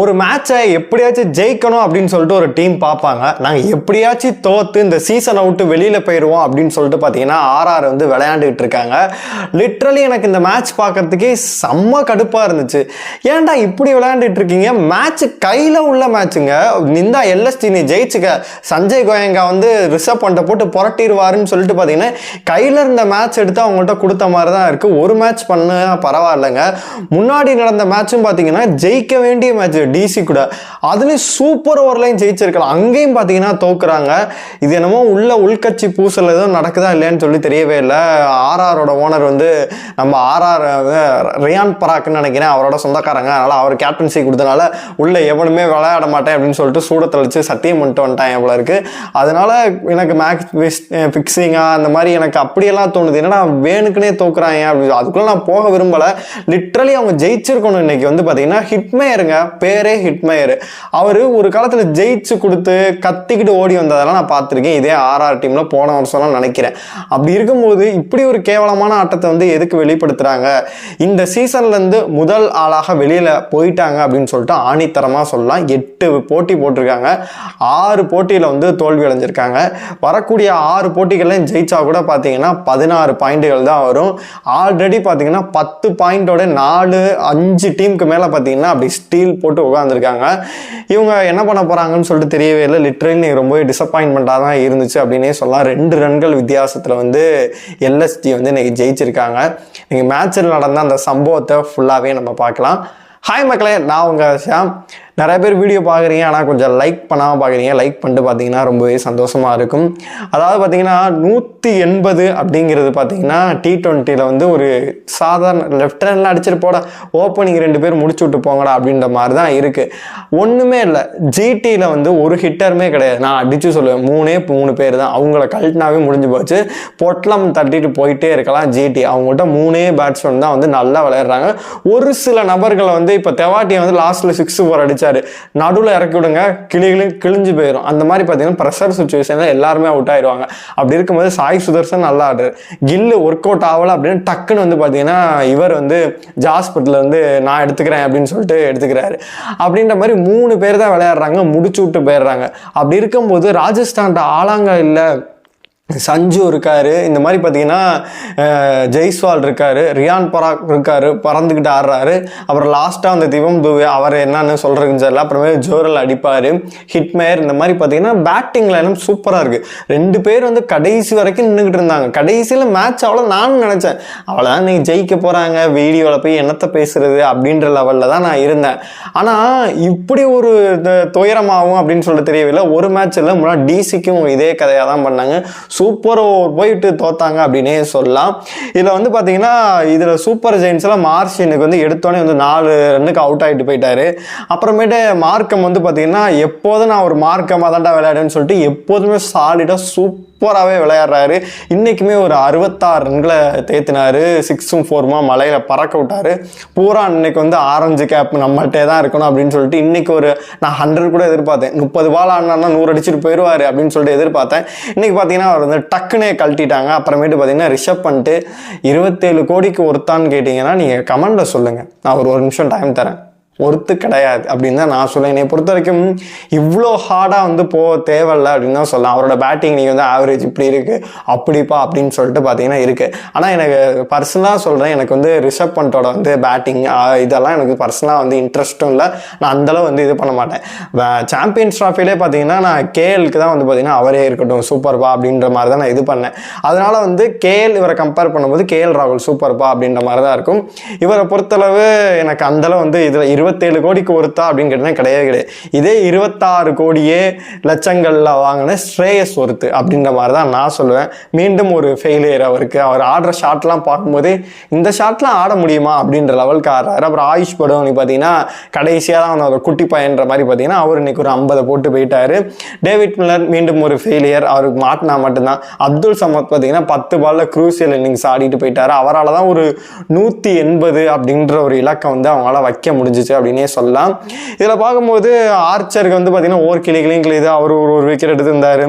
ஒரு மேட்சை எப்படியாச்சும் ஜெயிக்கணும் அப்படின்னு சொல்லிட்டு ஒரு டீம் பார்ப்பாங்க. நாங்கள் எப்படியாச்சும் தோற்று இந்த சீசனை விட்டு வெளியில் போயிடுவோம் அப்படின்னு சொல்லிட்டு பார்த்தீங்கன்னா ஆர்ஆர் வந்து விளையாண்டுட்டு இருக்காங்க. லிட்ரலி எனக்கு இந்த மேட்ச் பார்க்கறதுக்கே செம்ம கடுப்பாக இருந்துச்சு. ஏன்டா இப்படி விளையாண்டுட்டு இருக்கீங்க? மேட்ச் கையில் உள்ள மேட்சுங்க நிந்தா எல்எஸ்டி நீ ஜெயிச்சுக்க. சஞ்சய் கோயங்கா வந்து ரிசர்வ் பண்ணிட்ட போட்டு புரட்டிடுவாருன்னு சொல்லிட்டு பார்த்தீங்கன்னா கையில் இருந்த மேட்ச் எடுத்து அவங்கள்ட்ட கொடுத்த மாதிரி தான் இருக்குது ஒரு மேட்ச் பண்ண பரவாயில்லைங்க. முன்னாடி நடந்த மேட்சும் பார்த்தீங்கன்னா ஜெயிக்க வேண்டிய மேட்ச் டிசி கூட. அதுலேயும் சூப்பர் ஓவர்லையும் ஜெயிச்சிருக்கலாம். அங்கேயும் பார்த்தீங்கன்னா தோக்குறாங்க. இது என்னமோ உள்ள உள்கட்சி பூசல் எதுவும் நடக்குதா இல்லைன்னு சொல்லி தெரியவே இல்லை. ஆர்ஆரோட ஓனர் வந்து நம்ம ஆர்ஆர் ரியான் பராக்னு நினைக்கிறேன். அவரோட சொந்தக்காரங்க. அதனால் அவர் கேப்டன்சி கொடுத்தனால உள்ள எவனுமே விளையாட மாட்டேன் அப்படின்னு சொல்லிட்டு சூட தெளிச்சு சத்தியம் பண்ணிட்டு வந்துட்டேன் எவ்வளோ இருக்குது அதனால் எனக்கு மேக்ஸ் ஃபிக்ஸிங்காக அந்த மாதிரி எனக்கு அப்படியெல்லாம் தோணுது. என்னடா வேணுக்குனே தோக்குறாங்க அப்படின்னு அதுக்குள்ளே நான் போக விரும்பலை. லிட்ரலி அவங்க ஜெயிச்சிருக்கணும் இன்னைக்கு. வந்து பார்த்தீங்கன்னா ஹிட்மேயருங்க பேர் ஹிட்மேயர் அவர் ஒரு காலத்தில் ஜெயிச்சு கொடுத்து கத்திக்கிட்டு ஓடி வந்ததெல்லாம் நான் பார்த்துருக்கேன். இதே ஆர்ஆர் டீமில் போன வருஷம்லாம் நினைக்கிறேன். அப்படி இருக்கும்போது இப்படி ஒரு கேவலமான ஆட்டத்தை வந்து எதுக்கு வெளிப்படுத்துகிறாங்க இந்த சீசன்லேருந்து முதல் ஆளாக வெளியில் போயிட்டாங்க அப்படின்னு சொல்லிட்டு ஆணித்தரமாக சொல்லலாம். எட்டு போட்டி போட்டிருக்காங்க. ஆறு போட்டியில் வந்து தோல்வி அடைஞ்சிருக்காங்க. வரக்கூடிய ஆறு போட்டிகள்லையும் ஜெயிச்சா கூட பார்த்தீங்கன்னா பதினாறு பாயிண்ட்டுகள் தான் வரும். ஆல்ரெடி பார்த்தீங்கன்னா பத்து பாயிண்டோட நாலு அஞ்சு டீமுக்கு மேலே பார்த்தீங்கன்னா அப்படி ஸ்டீல் போட்டு உட்காந்துருக்காங்க இவங்க என்ன பண்ண போகிறாங்கன்னு சொல்லிட்டு தெரியவே இல்லை. லிட்ரலி ரொம்பவே டிசப்பாயின்மெண்ட்டாக தான் இருந்துச்சு அப்படின்னே சொல்லலாம். ரெண்டு ரன்கள் வித்தியாசத்தில் வந்து எல்எஸ்டி வந்து இன்னைக்கு ஜெயிச்சிருக்காங்க. நீங்கள் மேட்ச்சில் நடந்த அந்த சம்பவத்தை ஃபுல்லாகவே நம்ம பார்க்கலாம். ஹாய் மக்களே நான் உங்கள் ஷாம் நிறைய பேர் வீடியோ பார்க்குறீங்க ஆனால் கொஞ்சம் லைக் பண்ணாமல் பார்க்குறீங்க. லைக் பண்ணிட்டு பார்த்தீங்கன்னா ரொம்பவே சந்தோஷமாக இருக்கும். அதாவது பார்த்தீங்கன்னா நூற்றி எண்பது அப்படிங்கிறது பார்த்தீங்கன்னா டி ட்வெண்ட்டியில் வந்து ஒரு சாதாரண லெஃப்ட் ஹேண்டில் அடிச்சிட்டு போட ஓப்பனிங் ரெண்டு பேர் முடிச்சு விட்டு போங்கடா அப்படின்ற மாதிரி தான் இருக்குது ஒன்றுமே இல்லை. ஜிடியில் வந்து ஒரு ஹிட்டருமே கிடையாது. நான் அடித்து சொல்லுவேன் மூணே மூணு பேர் தான். அவங்கள கழட்டினாவே முடிஞ்சு போச்சு. பொட்டலம் தட்டிட்டு போயிட்டே இருக்கலாம் ஜிடி அவங்கள்ட்ட மூணே பேட்ஸ்மேன் தான் வந்து நல்லா விளையாடுறாங்க. ஒரு சில நபர்களை வந்து இப்போ தெவாட்டியை வந்து லாஸ்ட்டில் சிக்ஸ் ஃபோர் அடிச்சு அடிச்சாரு நடுவில் இறக்கி விடுங்க கிளிகளும் கிழிஞ்சு போயிடும் அந்த மாதிரி பார்த்தீங்கன்னா ப்ரெஷர் சுச்சுவேஷனில் எல்லாருமே அவுட் ஆயிடுவாங்க. அப்படி இருக்கும்போது சாய் சுதர்சன் நல்லா ஆடுறாரு கில்லு ஒர்க் அவுட் ஆகலை அப்படின்னு டக்குன்னு வந்து பார்த்தீங்கன்னா இவர் வந்து ஜாஸ்பிட்டலில் வந்து நான் எடுத்துக்கிறேன் அப்படின்னு சொல்லிட்டு எடுத்துக்கிறாரு. அப்படின்ற மாதிரி மூணு பேர் தான் விளையாடுறாங்க முடிச்சு விட்டு போயிடுறாங்க. அப்படி இருக்கும்போது ராஜஸ்தான்கிட்ட ஆளாங்க இல்லை சஞ்சு இருக்காரு. இந்த மாதிரி பார்த்தீங்கன்னா ஜெய்ஸ்வால் இருக்காரு ரியான் பராக் இருக்காரு பறந்துக்கிட்டு ஆடுறாரு. அப்புறம் லாஸ்ட்டாக அந்த திவம் துவே அவர் என்னன்னு சொல்கிறதுன்னு தெரியல. அப்புறமே ஜோரல் அடிப்பார். ஹிட்மேயர் இந்த மாதிரி பார்த்தீங்கன்னா பேட்டிங் லைனம் சூப்பராக இருக்குது ரெண்டு பேர் வந்து கடைசி வரைக்கும் நின்றுக்கிட்டு இருந்தாங்க. கடைசியில் மேட்ச் அவ்வளோ நானும் நினச்சேன். அவ்வளோதான் நீ ஜெயிக்க போகிறாங்க வீடியோவில் போய் என்னத்தை பேசுறது அப்படின்ற லெவலில் தான் நான் இருந்தேன். ஆனால் இப்படி ஒரு இந்த துயரமாகும் அப்படின்னு சொல்லிட்டு தெரியவில்லை. ஒரு மேட்ச் இல்லை முன்னாடி டிசிக்கும் இதே கதையாக தான் பண்ணாங்க. சூப்பர் ஓவர் போயிட்டு தோத்தாங்க அப்படின்னே சொல்லலாம். இதில் வந்து பார்த்தீங்கன்னா இதில் சூப்பர் ஜெயின்ஸில் மார்ஷினுக்கு வந்து எடுத்தோடனே வந்து நாலு ரன்னுக்கு அவுட் ஆகிட்டு போயிட்டாரு. அப்புறமேட்டு மார்க்கம் வந்து பார்த்தீங்கன்னா எப்போதும் நான் ஒரு மார்க்கமாக தான்டா விளையாடுன்னு சொல்லிட்டு எப்போதுமே சாலிடாக சூப்பராகவே விளையாடுறாரு. இன்றைக்குமே ஒரு அறுபத்தாறு ரன்களை தேத்தினார். சிக்ஸும் ஃபோருமா மலையில் பறக்க விட்டார். பூரா இன்னைக்கு வந்து ஆரஞ்சு கேப் நம்மள்கிட்டே தான் இருக்கணும் அப்படின்னு சொல்லிட்டு இன்றைக்கி ஒரு நான் ஹண்ட்ரட் கூட எதிர்பார்த்தேன் முப்பது பால் ஆடினா நூறு அடிச்சுட்டு போயிடுவார் அப்படின்னு சொல்லிட்டு எதிர்பார்த்தேன் இன்னைக்கு பார்த்தீங்கன்னா அவர் வந்து டக்குனே கழட்டிட்டாங்க. அப்புறமேட்டு பார்த்தீங்கன்னா ரிஷப் பண்ணிட்டு இருபத்தேழு கோடிக்கு ஒருத்தான்னு கேட்டிங்கன்னா நீங்கள் கமெண்டில் சொல்லுங்கள் நான் ஒரு ஒரு நிமிஷம் டைம் தரேன். ஒருத்து கிடையாது அப்படின்னு தான் நான் சொல்லுவேன் என்னை பொறுத்த வரைக்கும் இவ்வளோ ஹார்டாக வந்து போக தேவையில்ல அப்படின்னு தான் சொல்லலாம். அவரோட பேட்டிங் நீங்கள் வந்து ஆவரேஜ் இப்படி இருக்குது அப்படிப்பா அப்படின்னு சொல்லிட்டு பார்த்தீங்கன்னா இருக்குது ஆனால் எனக்கு பர்சனலாக சொல்கிறேன் எனக்கு வந்து ரிஷப் பண்டோட வந்து பேட்டிங் இதெல்லாம் எனக்கு பர்சனலாக வந்து இன்ட்ரெஸ்ட்டும் இல்லை. நான் அந்தளவு வந்து இது பண்ண மாட்டேன். சாம்பியன்ஸ் ட்ராஃபிலே பார்த்தீங்கன்னா நான் கேஎலுக்கு தான் வந்து பார்த்தீங்கன்னா அவரே இருக்கட்டும் சூப்பர்பா அப்படின்ற மாதிரி தான் நான் இது பண்ணேன். அதனால் வந்து கேஎல் இவரை கம்பேர் பண்ணும்போது கேஎல் ராகுல் சூப்பர்பா அப்படின்ற மாதிரி தான் இருக்கும். இவரை பொறுத்தளவு எனக்கு அந்தளவு வந்து இதில் இருபத்தேழு கோடிக்கு ஒருத்தா அப்படின்னு கேட்டால் கிடையவே கிடையாது. இதே இருபத்தாறு கோடியே லட்சங்களில் வாங்கின ஸ்ரேயஸ் ஒருத்து அப்படின்ற மாதிரி தான் நான் சொல்லுவேன். மீண்டும் ஒரு ஃபெயிலியர் அவருக்கு. அவர் ஆடுற ஷாட்லாம் பார்க்கும்போது இந்த ஷாட்லாம் ஆட முடியுமா அப்படின்ற லெவலுக்கு ஆடுறாரு. அப்புறம் ஆயுஷ் படம் பார்த்தீங்கன்னா கடைசியாக தான் வந்து அவர் குட்டி பையன்ற மாதிரி பார்த்தீங்கன்னா அவர் இன்னைக்கு ஒரு ஐம்பதை போட்டு போயிட்டாரு. டேவிட் மில்லர் மீண்டும் ஒரு ஃபெயிலியர் அவருக்கு மாட்டினா மட்டும்தான். அப்துல் சமத் பார்த்தீங்கன்னா பத்து பால்ல க்ரூசியல் இன்னிங்ஸ் ஆடிட்டு போயிட்டாரு. அவரால் தான் ஒரு நூற்றி எண்பது அப்படின்ற ஒரு இலக்கம் வந்து அவங்களால வைக்க முடிஞ்சிச்சு. அப்படின்னே சொல்லலாம். இதில் பார்க்கும்போது ஆர்ச்சருக்கு வந்து பார்த்தீங்கன்னா ஓர் கிளிகளையும் கிளிது அவர் ஒரு ஒரு விக்கெட் எடுத்திருந்தார்.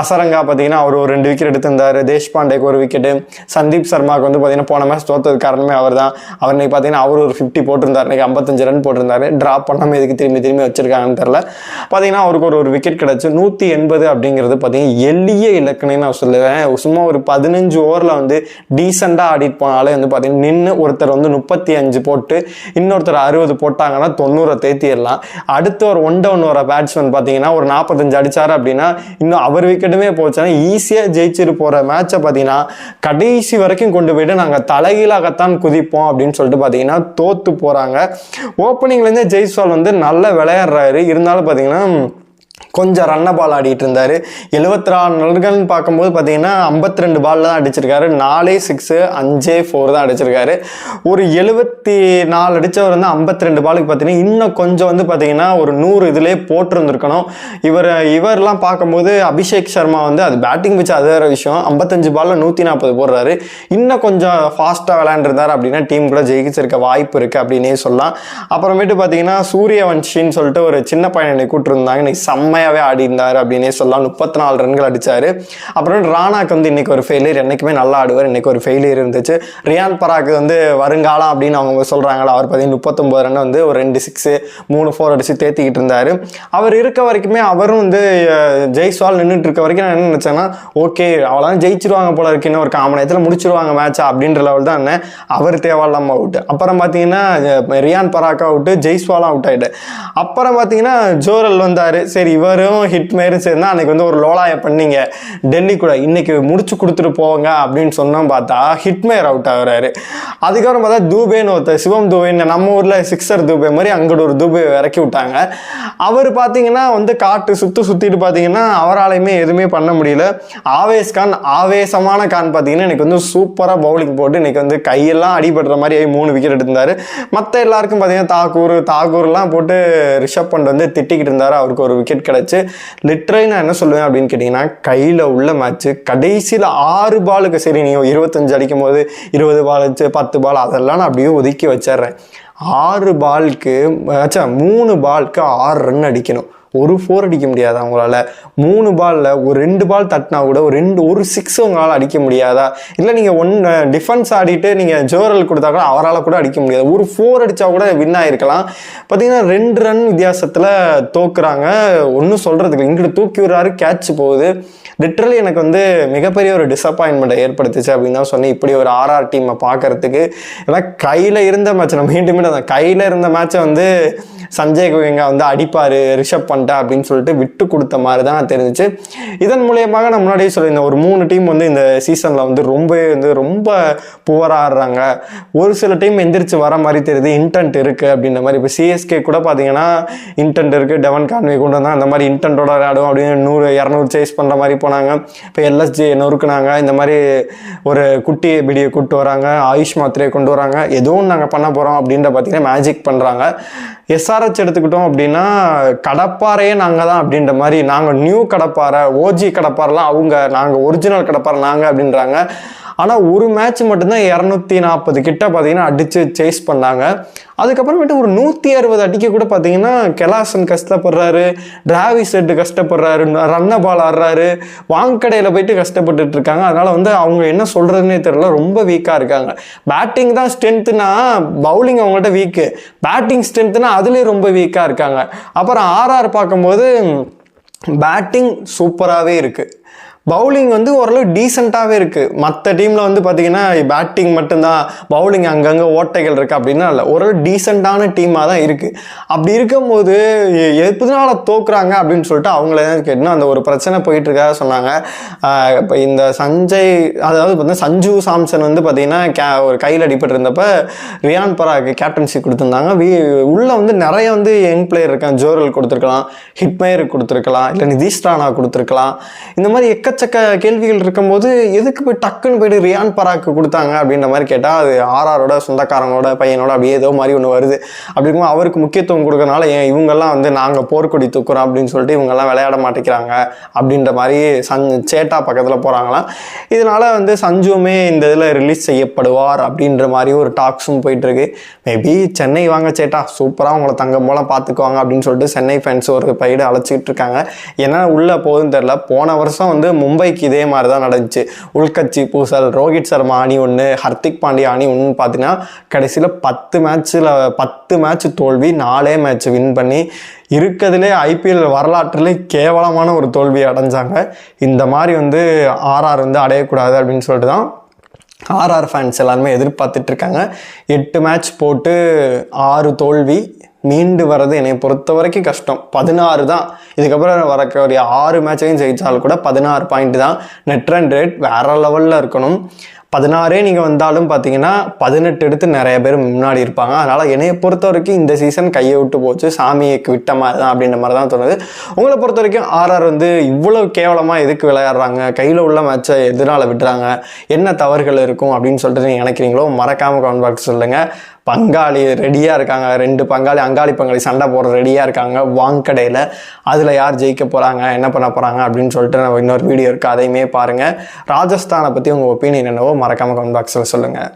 அசரங்கா பார்த்தீங்கன்னா அவர் ஒரு ரெண்டு விக்கெட் எடுத்திருந்தார். தேஷ்பாண்டேக்கு ஒரு விக்கெட்டு சந்தீப் சர்மாவுக்கு வந்து பார்த்தீங்கன்னா போன மேட்ச் தோத்தது காரணமே அவர் தான் அவர் இன்னைக்கு பார்த்தீங்கன்னா அவர் ஒரு ஃபிஃப்டி போட்டிருந்தார். இன்னைக்கு ஐம்பத்தஞ்சு ரன் போட்டிருந்தாரு. ட்ராப் பண்ணாமல் எதுக்கு திரும்பி திரும்பி வச்சிருக்காங்கன்னு தெரில பார்த்தீங்கன்னா அவருக்கு ஒரு ஒரு விக்கெட் கிடச்சி நூற்றி எண்பது அப்படிங்கிறது பார்த்தீங்கன்னா எளிய இலக்குன்னு நான் சொல்லுவேன். சும்மா ஒரு பதினஞ்சு ஓவரில் வந்து டீசெண்டாக ஆடிட்டு போனாலே வந்து பார்த்தீங்கன்னா நின்று ஒருத்தர் வந்து முப்பத்தி அஞ்சு போட்டு இன்னொருத்தர் அறுபது போட்டு போட்டாங்கன்னா தொண்ணூறை தேத்திடலாம். அடுத்து ஒரு ஒன் டவுன் வர பேட்ஸ்மேன் பார்த்தீங்கன்னா ஒரு நாற்பத்தஞ்சு அடித்தார் அப்படின்னா இன்னும் அவர் விக்கெட்டுமே போச்சுன்னா ஈஸியாக ஜெயிச்சிட்டு போகிற மேட்சை பார்த்தீங்கன்னா கடைசி வரைக்கும் கொண்டு போயிட்டு நாங்கள் தலைகீழாகத்தான் குதிப்போம் அப்படின்னு சொல்லிட்டு பார்த்தீங்கன்னா தோற்று போகிறாங்க ஓப்பனிங்லேருந்தே ஜெய்ஸ்வால் வந்து நல்லா விளையாடுறாரு. இருந்தாலும் பார்த்தீங்கன்னா கொஞ்சம் ரன்ன பால் ஆடிட்டு இருந்தார். எழுபத்தி நாலு ரன்கள்னு பார்க்கும்போது பார்த்தீங்கன்னா ஐம்பத்தி ரெண்டு பால் தான் அடிச்சிருக்காரு. நாலே சிக்ஸு அஞ்சே ஃபோர் தான் அடிச்சிருக்காரு. ஒரு எழுபத்தி நாலு அடித்தவர் வந்து ஐம்பத்தி ரெண்டு பாலுக்கு பார்த்தீங்கன்னா இன்னும் கொஞ்சம் வந்து பார்த்தீங்கன்னா ஒரு நூறு இதிலே போட்டிருந்துருக்கணும். இவர் இவரெல்லாம் பார்க்கும்போது அபிஷேக் சர்மா வந்து அது பேட்டிங் வச்சு அது வேறு விஷயம். ஐம்பத்தஞ்சு பாலில் நூற்றி நாற்பது போடுறாரு. இன்னும் கொஞ்சம் ஃபாஸ்ட்டாக விளையாண்டுருந்தார் அப்படின்னா டீம் கூட ஜெயிச்சிருக்க வாய்ப்பு இருக்குது அப்படின்னே சொல்லலாம். அப்புறமேட்டு பார்த்தீங்கன்னா சூரியவன்ஷின்னு சொல்லிட்டு ஒரு சின்ன பையனை கூட்டிருந்தாங்க. இன்னைக்கு செம்மையாகவே ஆடி இருந்தார் அப்படின்னே சொல்லலாம். முப்பத்தி நாலு ரன்கள் அடித்தார் அப்புறம் ராணாக்கு வந்து இன்னைக்கு ஒரு ஃபெயிலியர் என்னைக்குமே நல்லா ஆடுவார். இன்றைக்கி ஒரு ஃபெயிலியர் இருந்துச்சு. ரியான் பராக்கு வந்து வருங்காலம் அப்படின்னு அவங்க சொல்கிறாங்களா அவர் பார்த்தீங்கன்னா முப்பத்தொம்பது ரன் வந்து ஒரு ரெண்டு சிக்ஸு மூணு ஃபோர் அடித்து தேத்திக்கிட்டு இருந்தார். அவர் இருக்க வரைக்குமே அவரும் வந்து ஜெய்ஸ்வால் நின்றுட்டு இருக்க வரைக்கும் நான் என்ன நினச்சேன்னா ஓகே அவ்வளோதான் ஜெயிச்சிருவாங்க போல இருக்குன்னு இன்னும் ஒரு காமனத்தில் முடிச்சிருவாங்க மேட்ச் அப்படின்ற லெவல் தான் என்ன அவர் தேவையில்லாம அவுட் அப்புறம் பார்த்தீங்கன்னா ரியான் பராக் அவுட்டு ஜெய்ஸ்வாலும் அவுட் ஆகிட்டு அப்புறம் பார்த்தீங்கன்னா ஜோரல் வந்தார். சரி இவர் இவரும் ஹிட் மேரும் சேர்ந்தா அன்னைக்கு வந்து ஒரு லோலாயை பண்ணீங்க. டெல்லி கூட இன்னைக்கு முடிச்சு கொடுத்துட்டு போவாங்க அப்படின்னு சொன்னோம் பார்த்தா ஹிட்மேர் அவுட் ஆகுறாரு. அதுக்கப்புறம் பார்த்தா தூபேன்னு ஒருத்தர் சிவம் தூபேன்னு நம்ம ஊரில் சிக்ஸர் தூபே மாதிரி அங்கிட்டு ஒரு தூபே இறக்கி விட்டாங்க. அவர் பார்த்தீங்கன்னா வந்து காட்டு சுற்றி சுற்றிட்டு பார்த்தீங்கன்னா அவராலையுமே எதுவுமே பண்ண முடியல. ஆவேஸ் கான் ஆவேசமான கான் பார்த்தீங்கன்னா எனக்கு வந்து சூப்பராக பவுலிங் போட்டு இன்னைக்கு வந்து கையெல்லாம் அடிபடுற மாதிரி ஆகி மூணு விக்கெட் எடுத்திருந்தாரு. மற்ற எல்லாருக்கும் பார்த்தீங்கன்னா தாக்கூர் தாக்கூர்லாம் போட்டு ரிஷப் பண்ட் வந்து திட்டிக்கிட்டு இருந்தார். அவருக்கு ஒரு விக்கெட் கிடையாது லிட்ரலி நான் என்ன சொல்லுவேன் அப்படின்னு கேட்டிங்கன்னா கையில் உள்ள மேட்ச்சு கடைசியில் ஆறு பாலுக்கு சரி நீங்கள் இருபத்தஞ்சு அடிக்கும் போது இருபது பால் வச்சு பத்து பால் அதெல்லாம் நான் அப்படியே ஒதுக்கி வச்சிடுறேன். ஆறு பாலுக்கு ஆச்சா மூணு பாலுக்கு ஆறு ரன் அடிக்கணும். ஒரு ஃபோர் அடிக்க முடியாதா அவங்களால மூணு பாலில் ஒரு ரெண்டு பால் தட்டினா கூட ஒரு ரெண்டு ஒரு சிக்ஸ் உங்களால் அடிக்க முடியாதா? இல்லை நீங்கள் ஒன் டிஃபென்ஸ் ஆடிட்டு நீங்கள் ஜோரல் கொடுத்தா கூட அவரால் கூட அடிக்க முடியாது. ஒரு ஃபோர் அடித்தா கூட வின் ஆகிருக்கலாம் பார்த்தீங்கன்னா ரெண்டு ரன் வித்தியாசத்தில் தோக்குறாங்க. ஒன்றும் சொல்கிறதுக்கு இங்கிட்டு தூக்கி விடுறாரு கேட்ச் போகுது. லிட்ரலி எனக்கு வந்து மிகப்பெரிய ஒரு டிசப்பாயின்மெண்ட்டை ஏற்படுத்துச்சு அப்படின்னு தான் சொன்னேன். இப்படி ஒரு ஆர்ஆர் டீமை பார்க்கறதுக்கு. ஏன்னா கையில் இருந்த மேட்ச் நான் மீண்டும் மீண்டும் கையில் இருந்த மேட்சை வந்து சஞ்சய் கோயங்கா வந்து அடிப்பார் ரிஷப் பண்ணிட்டா அப்படின்னு சொல்லிட்டு விட்டு கொடுத்த மாதிரி தான் தெரிஞ்சிச்சு. இதன் மூலியமாக நான் முன்னாடியே சொல்லியிருந்தேன் ஒரு மூணு டீம் வந்து இந்த சீசனில் வந்து ரொம்ப வந்து ரொம்ப புவராக ஆடுறாங்க. ஒரு சில டீம் எந்திரிச்சு வர மாதிரி தெரியுது இன்டென்ட் இருக்குது அப்படின்ற மாதிரி. இப்போ சிஎஸ்கே கூட பார்த்தீங்கன்னா இன்டென்ட் இருக்குது டெவன் கான்வே கொண்டு வந்தால் அந்த மாதிரி இன்டென்ட்டோட விளையாடும் அப்படின்னு நூறு இரநூறு சேஸ் பண்ணுற மாதிரி போனாங்க. இப்போ எல்எஸ்ஜி நொறுக்குனாங்க இந்த மாதிரி ஒரு குட்டி பிடியை கூட்டு வராங்க ஆயுஷ் மாத்திரையை கொண்டு வராங்க. எதுவும் நாங்கள் பண்ண போகிறோம் அப்படின்ற பார்த்தீங்கன்னா மேஜிக் பண்ணுறாங்க எஸ்ஆர் எஸ்ஆர்ஹெச் எடுத்துக்கிட்டோம் அப்படின்னா கடப்பாறையே நாங்கள் தான் அப்படின்ற மாதிரி நாங்கள் நியூ கடப்பாறை ஓஜி கடப்பாறைலாம் அவங்க நாங்கள் ஒரிஜினல் கடப்பாறை நாங்கள் அப்படின்றாங்க. ஆனால் ஒரு மேட்ச் மட்டும்தான் இரநூத்தி நாற்பது கிட்ட பார்த்தீங்கன்னா அடித்து சேஸ் பண்ணாங்க. அதுக்கப்புறமேட்டு ஒரு நூற்றி அறுபது அடிக்க கூட பார்த்தீங்கன்னா கெலாசன் கஷ்டப்படுறாரு டிராவிஸ் செட்டு கஷ்டப்படுறாரு ரன்ன பால் ஆடுறாரு வாங்கடையில் போயிட்டு கஷ்டப்பட்டுட்டு இருக்காங்க. அதனால் வந்து அவங்க என்ன சொல்கிறதுனே தெரியல ரொம்ப வீக்காக இருக்காங்க. பேட்டிங் தான் ஸ்ட்ரென்த்துனா பவுலிங் அவங்கள்ட்ட வீக்கு பேட்டிங் ஸ்ட்ரென்த்துனா அதுலேயும் ரொம்ப வீக்காக இருக்காங்க. அப்புறம் ஆர்ஆர் பார்க்கும்போது பேட்டிங் சூப்பராகவே இருக்குது பவுலிங் வந்து ஓரளவு டீசெண்டாகவே இருக்குது மற்ற டீமில் வந்து பார்த்தீங்கன்னா பேட்டிங் மட்டும்தான். பவுலிங் அங்கங்கே ஓட்டைகள் இருக்குது அப்படின்னா இல்லை. ஓரளவு டீசெண்டான டீமாக தான் இருக்குது அப்படி இருக்கும்போது எ- தோக்குறாங்க அப்படின்னு சொல்லிட்டு அவங்கள தான் கேட்டணும் அந்த ஒரு பிரச்சனை போயிட்டுருக்கா சொன்னாங்க. இப்போ இந்த சஞ்சய் அதாவது பார்த்தீங்கன்னா சஞ்சு சாம்சன் வந்து பார்த்தீங்கன்னா கே ஒரு கையில் அடிபட்டு இருந்தப்ப ரியான் பராக்கு கேப்டன்சி கொடுத்துருந்தாங்க. வி உள்ளே வந்து நிறைய வந்து யங் பிளேயர் இருக்காங்க. ஜோரல் கொடுத்துருக்கலாம் ஹிட்மேயர் கொடுத்துருக்கலாம் இல்லை நிதிஷ் ராணா கொடுத்துருக்கலாம். இந்த மாதிரி எக்கச்சக்க எக்கச்சக்க கேள்விகள் இருக்கும்போது எதுக்கு போய் டக்குன்னு போயிட்டு ரியான் பராக்கு கொடுத்தாங்க? அப்படின்ற மாதிரி கேட்டால் அது ஆர்ஆரோட சொந்தக்காரங்களோட பையனோட அப்படியே ஏதோ மாதிரி ஒன்று வருது. அப்படி இருக்கும்போது அவருக்கு முக்கியத்துவம் கொடுக்கறனால ஏன் இவங்கெல்லாம் வந்து நாங்கள் போர்க்கொடி தூக்குறோம் அப்படின்னு சொல்லிட்டு இவங்கெல்லாம் விளையாட மாட்டேங்கிறாங்க அப்படின்ற மாதிரி சஞ் சேட்டா பக்கத்தில் போகிறாங்களாம் இதனால வந்து சஞ்சுவுமே இந்த இதில் ரிலீஸ் செய்யப்படுவார் அப்படின்ற மாதிரி ஒரு டாக்ஸும் போயிட்டுருக்கு. மேபி சென்னை வாங்க சேட்டா சூப்பராக உங்களை தங்கம் போல பார்த்துக்குவாங்க அப்படின்னு சொல்லிட்டு சென்னை ஃபேன்ஸ் ஒரு பைடு அழைச்சிக்கிட்டு இருக்காங்க. என்ன உள்ளே போகுதுன்னு தெரில போன வருஷம் வந்து மும்பைக்கு இதே மாதிரி தான் நடந்துச்சு. உள்கட்சி பூசல் ரோஹித் சர்மா அணி ஒன்று ஹர்திக் பாண்டியா அணி ஒன்று பார்த்தீங்கன்னா கடைசியில் பத்து மேட்ச்சில் பத்து மேட்ச் தோல்வி நாலே மேட்ச் வின் பண்ணி இருக்கிறதுலே ஐபிஎல் வரலாற்றிலே கேவலமான ஒரு தோல்வியை அடைஞ்சாங்க. இந்த மாதிரி வந்து ஆர்ஆர் வந்து அடையக்கூடாது அப்படின்னு சொல்லிட்டு தான் ஆர்ஆர் ஃபேன்ஸ் எல்லாருமே எதிர்பார்த்துட்டு இருக்காங்க எட்டு மேட்ச் போட்டு ஆறு தோல்வி மீண்டு வர்றது என்னை பொறுத்த வரைக்கும் கஷ்டம். பதினாறு தான். இதுக்கப்புறம் வரக்கூடிய ஆறு மேட்சையும் ஜெயித்தாலும் கூட பதினாறு பாயிண்ட் தான். நெட் ரன் ரேட் வேற லெவலில் இருக்கணும். பதினாறே நீங்கள் வந்தாலும் பார்த்தீங்கன்னா பதினெட்டு எடுத்து நிறைய பேர் முன்னாடி இருப்பாங்க. அதனால் என்னைய பொறுத்த வரைக்கும் இந்த சீசன் கையை விட்டு போச்சு. சாமிக்கு விட்ட மாதிரி தான் அப்படின்ற மாதிரி தான் தோணுது. உங்களை பொறுத்த வரைக்கும் ஆர்ஆர் வந்து இவ்வளோ கேவலமாக எதுக்கு விளையாடுறாங்க? கையில் உள்ள மேட்சை எதனால் விடுறாங்க என்ன தவறுகள் இருக்கும் அப்படின்னு சொல்லிட்டு நீங்கள் நினைக்கிறீங்களோ மறக்காமல் கமெண்ட் பாக்ஸ் சொல்லுங்கள் பங்காளி ரெடியாக இருக்காங்க. ரெண்டு பங்காளி அங்காளி பங்காளி சண்டை போடுற ரெடியாக இருக்காங்க. வாங்கடையில். அதில் யார் ஜெயிக்க போகிறாங்க என்ன பண்ண போகிறாங்க அப்படின்னு சொல்லிட்டு நம்ம இன்னொரு வீடியோ இருக்குது அதையுமே பாருங்கள் ராஜஸ்தானை பற்றி உங்கள் ஒப்பீனியன் என்னவோ மறக்காமல் கமெண்ட் பாக்ஸில் சொல்லுங்கள்